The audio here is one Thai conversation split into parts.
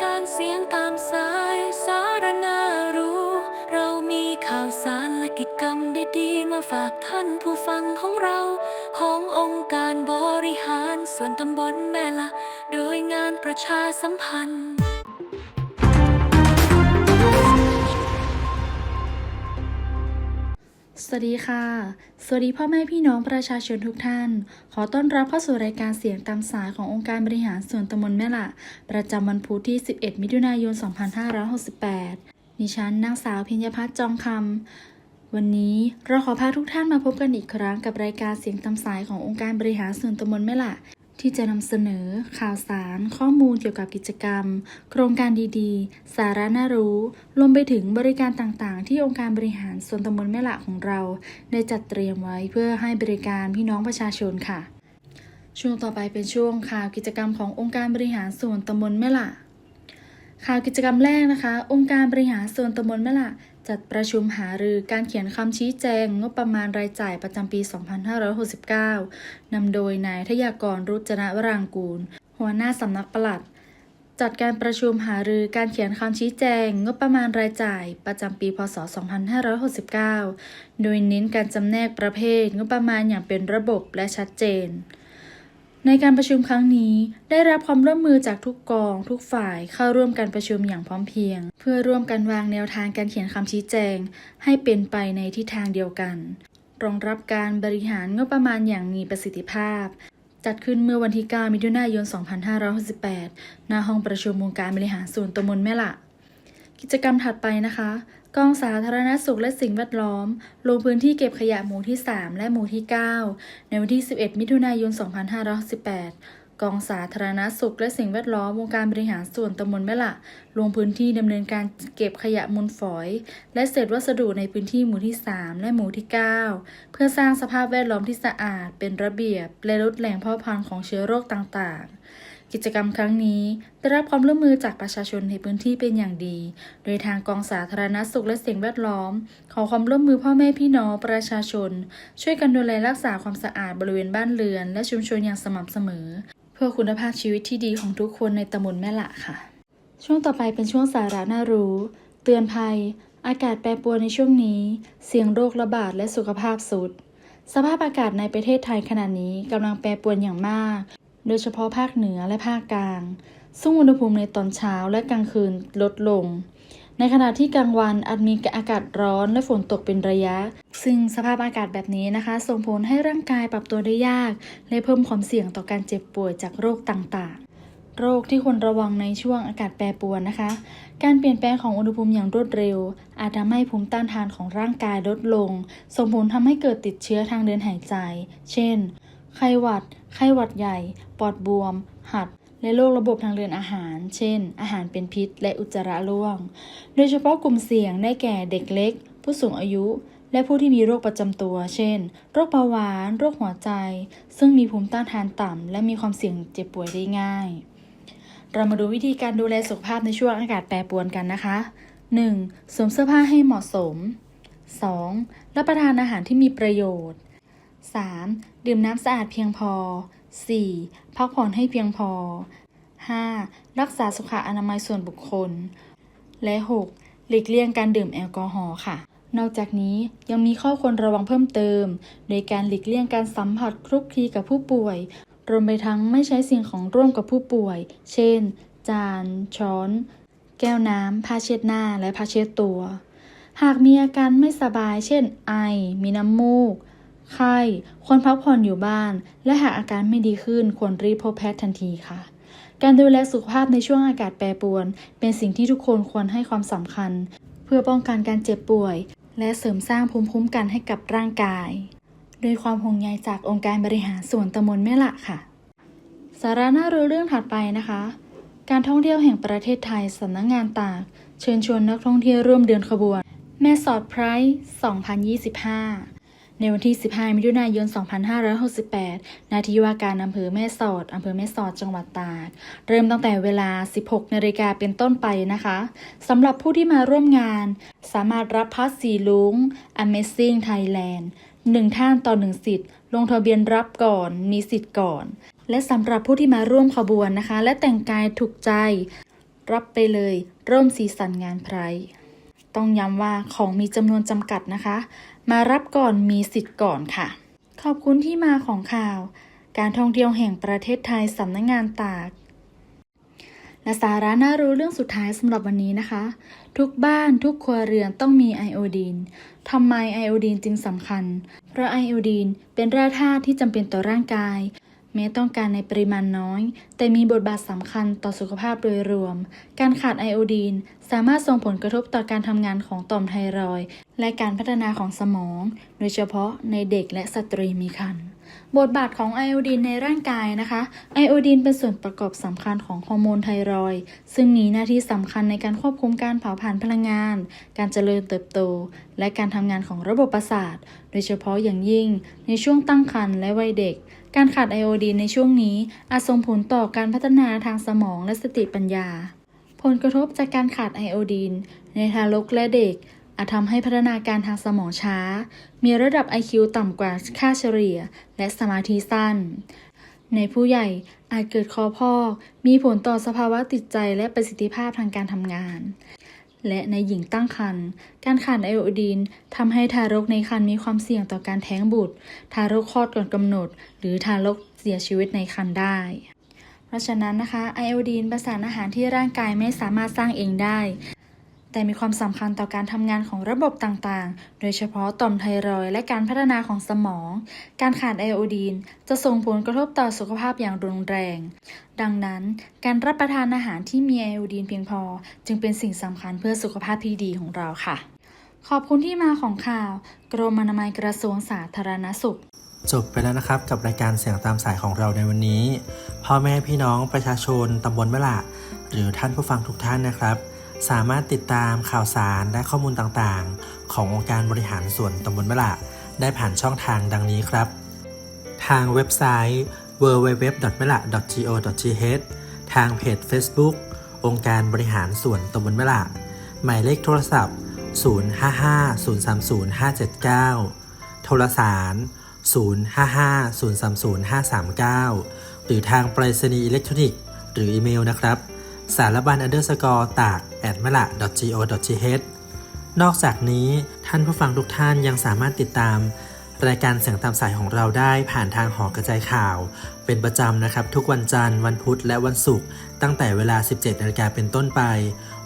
การเสียงตามสายสารนารู้ เรามีข่าวสารและกิจกรรมดีๆมาฝากท่านผู้ฟังของเรา ขององค์การบริหารส่วนตำบลแม่ละ โดยงานประชาสัมพันธ์ สวัสดีค่ะ สวัสดีพ่อแม่พี่น้องประชาชนทุกท่าน ขอต้อนรับเข้าสู่รายการเสียงตามสายขององค์การบริหารส่วนตำบลแม่ละ ประจำวันพุธที่ 11 มิถุนายน 2568ดิฉันนางสาวพิญญพัฒน์จองคำ วันนี้เราขอพาทุกท่านมาพบกันอีกครั้งกับรายการเสียงตามสายขององค์การบริหารส่วนตำบลแม่ละ ที่จะนำเสนอข่าวสาร ข้อมูลเกี่ยวกับกิจกรรม โครงการดีๆ สาระน่ารู้ รวมไปถึงบริการต่างๆ ที่องค์การบริหารส่วนตำบลแม่ละของเรา ได้จัดเตรียมไว้เพื่อให้บริการพี่น้องประชาชนค่ะ ช่วงต่อไปเป็นช่วงข่าวกิจกรรมขององค์การบริหารส่วนตำบลแม่ละข่าวกิจกรรมแรกนะคะ องค์การบริหารส่วนตำบลแม่ละ จัดประชุมหารือการเขียนคำชี้แจง งบประมาณรายจ่ายประจำปี 2569 นำโดยนายทยากรรุจนะวรางกูล หัวหน้าสำนักปลัด จัดการประชุมหารือการเขียนคำชี้แจง งบประมาณรายจ่ายประจำปี พศ 2569 โดยเน้นการจำแนกประเภทงบประมาณอย่างเป็นระบบและชัดเจน ในการประชุมครั้งนี้ได้รับความร่วมมือจากทุกกอง ทุกฝ่ายเข้าร่วมการประชุมอย่างพร้อมเพรียง เพื่อร่วมกันวางแนวทางการเขียนคำชี้แจง ให้เป็นไปในทิศทางเดียวกัน รองรับการบริหารงบประมาณอย่างมีประสิทธิภาพ จัดขึ้นเมื่อวันที่ 9 มิถุนายน 2568 ณ ห้องประชุมองค์การบริหารส่วนตำบลแม่ละ กิจกรรมถัดไปนะคะกองสาธารณสุขและสิ่งแวดล้อม ลงพื้นที่เก็บขยะหมู่ที่ 3 และหมู่ที่ 9 ในวันที่ 11 มิถุนายน 2518 กองสาธารณสุขและสิ่งแวดล้อมองค์การบริหารส่วนตำบลแม่ละลงพื้นที่ดำเนินการเก็บขยะมูลฝอย และเศษวัสดุในพื้นที่หมู่ที่ 3 และหมู่ที่ 9 เพื่อสร้างสภาพแวดล้อมที่สะอาด เป็นระเบียบ และลดแหล่งเพาะพันธุ์ของเชื้อโรคต่างๆ กิจกรรมครั้งนี้ได้รับความร่วมมือจากประชาชนในพื้นที่เป็นอย่างดี โดยทางกองสาธารณสุขและสิ่งแวดล้อม ขอความร่วมมือพ่อแม่พี่น้องประชาชน ช่วยกันดูแลรักษาความสะอาดบริเวณบ้านเรือน และชุมชนอย่างสม่ำเสมอ เพื่อคุณภาพชีวิตที่ดีของทุกคนในตำบลแม่ละค่ะ ช่วงต่อไปเป็นช่วงสาระน่ารู้ เตือนภัย อากาศแปรปรวนในช่วงนี้ เสี่ยงโรคระบาดและสุขภาพสุด สภาพอากาศในประเทศไทยขณะนี้กำลังแปรปรวนอย่างมาก โดยเฉพาะภาคเหนือและภาคกลาง ซึ่งอุณหภูมิในตอนเช้าและกลางคืนลดลง ในขณะที่กลางวันอาจมีอากาศร้อนและฝนตกเป็นระยะ ซึ่งสภาพอากาศแบบนี้นะคะ ส่งผลให้ร่างกายปรับตัวได้ยาก และเพิ่มความเสี่ยงต่อการเจ็บป่วยจากโรคต่างๆโรคที่ควรระวังในช่วงอากาศแปรปรวนนะคะ การเปลี่ยนแปลงของอุณหภูมิอย่างรวดเร็ว อาจทำให้ภูมิต้านทานของร่างกายลดลง ส่งผลทำให้เกิดติดเชื้อทางเดินหายใจ เช่น ไข้หวัด ไข้หวัดใหญ่ ปอดบวม หัด และโรคระบบทางเดินอาหาร เช่น อาหารเป็นพิษ และอุจจาระร่วง โดยเฉพาะกลุ่มเสี่ยงได้แก่เด็กเล็ก ผู้สูงอายุ และผู้ที่มีโรคประจำตัว เช่น โรคเบาหวาน โรคหัวใจ ซึ่งมีภูมิต้านทานต่ำ และมีความเสี่ยงเจ็บป่วยได้ง่าย เรามาดูวิธีการดูแลสุขภาพในช่วงอากาศแปรปรวนกันนะคะ 1. สวมเสื้อผ้าให้เหมาะสม 2. รับประทานอาหารที่มีประโยชน์ 3. ดื่มน้ำสะอาดเพียงพอ 4. พักผ่อนให้เพียงพอ 5. รักษาสุขอนามัยส่วนบุคคล และ 6. หลีกเลี่ยงการดื่มแอลกอฮอล์ค่ะ นอกจากนี้ยังมีข้อควรระวังเพิ่มเติม โดยการหลีกเลี่ยงการสัมผัสคลุกคลีกับผู้ป่วย รวมไปทั้งไม่ใช้สิ่งของร่วมกับผู้ป่วย เช่น จาน ช้อน แก้วน้ำ ผ้าเช็ดหน้า และผ้าเช็ดตัว หากมีอาการไม่สบาย เช่น ไอ มีน้ำมูก ไข้ควรพักผ่อนอยู่บ้าน และหากอาการไม่ดีขึ้นควรรีบพบแพทย์ทันทีค่ะ การดูแลสุขภาพในช่วงอากาศแปรปรวน เป็นสิ่งที่ทุกคนควรให้ความสำคัญ เพื่อป้องกันการเจ็บป่วย และเสริมสร้างภูมิคุ้มกันให้กับร่างกาย โดยความห่วงใยจากองค์การบริหารส่วนตำบลแม่ละค่ะ สาระน่ารู้เรื่องถัดไปนะคะ การท่องเที่ยวแห่งประเทศไทยสำนักงงานตาก เชิญชวนนักท่องเที่ยวร่วมเดินขบวน แม่สอดไพรส์2025 ในวันที่ 15 มิถุนายน 2568 ณ ที่ว่าการอำเภอแม่สอดอำเภอแม่สอด จังหวัดตาก เริ่มตั้งแต่เวลา 16 นาฬิกาเป็นต้นไปนะคะ สำหรับผู้ที่มาร่วมงาน สามารถรับพัสสีลุง Amazing Thailand หนึ่งท่านต่อหนึ่งสิทธิ์ ลงทะเบียนรับก่อน มีสิทธิ์ก่อน และสำหรับผู้ที่มาร่วมขบวนนะคะ และแต่งกายถูกใจ รับไปเลย ร่วมสีสันงานไพร ต้องย้ำว่าของมีจำนวนจำกัดนะคะ มารับก่อนมีสิทธิ์ก่อนค่ะ ขอบคุณที่มาของข่าว การท่องเที่ยวแห่งประเทศไทยสำนักงงานตาก และสาระน่ารู้เรื่องสุดท้ายสำหรับวันนี้นะคะ ทุกบ้านทุกครัวเรือนต้องมีไอโอดีนทำไมไอโอดีนจึงสำคัญ เพราะไอโอดีนเป็นแร่ธาตุที่จำเป็นต่อร่างกาย แม้ต้องการในปริมาณน้อย แต่มีบทบาทสำคัญต่อสุขภาพโดยรวม การขาดไอโอดีน สามารถส่งผลกระทบต่อการทำงานของต่อมไทรอยด์และการพัฒนาของสมอง โดยเฉพาะในเด็กและสตรีมีครรภ์บทบาทของไอโอดีนในร่างกายนะคะ ไอโอดีนเป็นส่วนประกอบสำคัญของฮอร์โมนไทรอยด์ซึ่งมีหน้าที่สำคัญในการควบคุมการเผาผลาญพลังงาน การเจริญเติบโต และการทำงานของระบบประสาท โดยเฉพาะอย่างยิ่งในช่วงตั้งครรภ์และวัยเด็ก การขาดไอโอดีนในช่วงนี้อาจส่งผลต่อการพัฒนาทางสมองและสติปัญญา ผลกระทบจากการขาดไอโอดีนในทารกและเด็ก อาจทำให้พัฒนาการทางสมองช้า มีระดับ IQ ต่ำกว่าค่าเฉลี่ย และสมาธิสั้น ในผู้ใหญ่อาจเกิดคอพอก มีผลต่อสภาวะติดใจและประสิทธิภาพทางการทำงาน และในหญิงตั้งครรภ์การขาดไอโอดีนทำให้ทารกในครรภ์มีความเสี่ยงต่อการแท้งบุตร ทารกคลอดก่อนกำหนด หรือทารกเสียชีวิตในครรภ์ได้ เพราะฉะนั้นนะคะไอโอดีนเป็นสารอาหารที่ร่างกายไม่สามารถสร้างเองได้ แต่มีความสำคัญต่อการทำงานของระบบต่างๆ โดยเฉพาะต่อมไทรอยด์และการพัฒนาของสมอง การขาดไอโอดีนจะส่งผลกระทบต่อสุขภาพอย่างรุนแรง ดังนั้น การรับประทานอาหารที่มีไอโอดีนเพียงพอ จึงเป็นสิ่งสำคัญเพื่อสุขภาพที่ดีของเราค่ะ ขอบคุณที่มาของข่าว กรมอนามัยกระทรวงสาธารณสุขจบไปแล้วนะครับกับรายการเสียงตามสายของเราในวันนี้ พ่อแม่พี่น้องประชาชนตำบลเมละหรือท่านผู้ฟังทุกท่านนะครับ สามารถติดตามข่าวสารและข้อมูลต่างๆ ขององค์การบริหารส่วนตำบลมะละ ได้ผ่านช่องทางดังนี้ครับ ทางเว็บไซต์ www.mela.go.th ทางเพจ Facebook องค์การบริหารส่วนตำบลมะละหมายเลขโทรศัพท์ 055-030-579 โทรสาร 055-030-539 หรือทางไปรษณีย์อิเล็กทรอนิกส์ หรืออีเมลนะครับ สารบัญ underscore ตาก at m e l a go.th นอกจากนี้ท่านผู้ฟังทุกท่านยังสามารถติดตาม รายการเสียงตามสายของเราได้ผ่านทางหอกระจายข่าว เป็นประจำนะครับ ทุกวันจันทร์วันพุธและวันศุกร์ตั้งแต่เวลา 17นาฬิกาเป็นต้นไป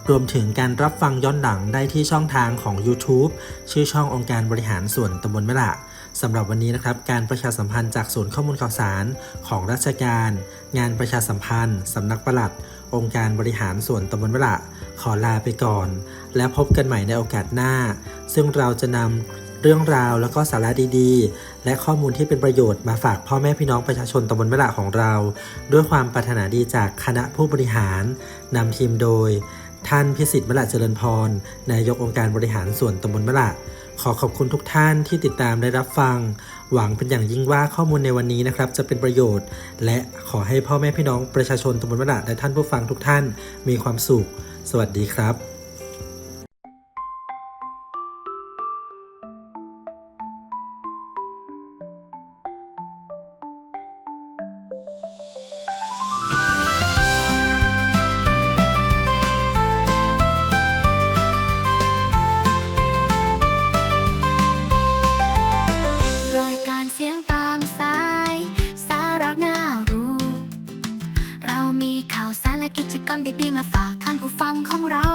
รวมถึงการรับฟังย้อนหลังได้ที่ช่องทางของ YouTube ชื่อช่ององค์การบริหารส่วนตำบลมะละสำหรับวันนี้นะครับ การประชาสัมพันธ์จากศูนย์ข้อมูลข่าวสารของราชการ งานประชาสัมพันธ์สำนักปลัด องค์การบริหารส่วนตำบลมะละขอลาไปก่อน แล้วพบกันใหม่ในโอกาสหน้า ซึ่งเราจะนำเรื่องราวแล้วก็สาระดีๆ และข้อมูลที่เป็นประโยชน์มาฝากพ่อแม่พี่น้องประชาชนตำบลมะละของเรา ด้วยความปรารถนาดีจากคณะผู้บริหารนำทีมโดย ท่านพิสิทธิ์มละเจริญพรนายกองค์การบริหารส่วนตำบลมะละ ขอขอบคุณทุกท่านที่ติดตามและรับฟัง หวังเป็นอย่างยิ่งว่าข้อมูลในวันนี้นะครับ จะเป็นประโยชน์ และขอให้พ่อแม่พี่น้องประชาชนตำบลมะละและท่านผู้ฟังทุกท่านมีความสุข สวัสดีครับ มีข่าวสารและกิจกรรมดีๆมาฝากท่านผู้ฟังของเรา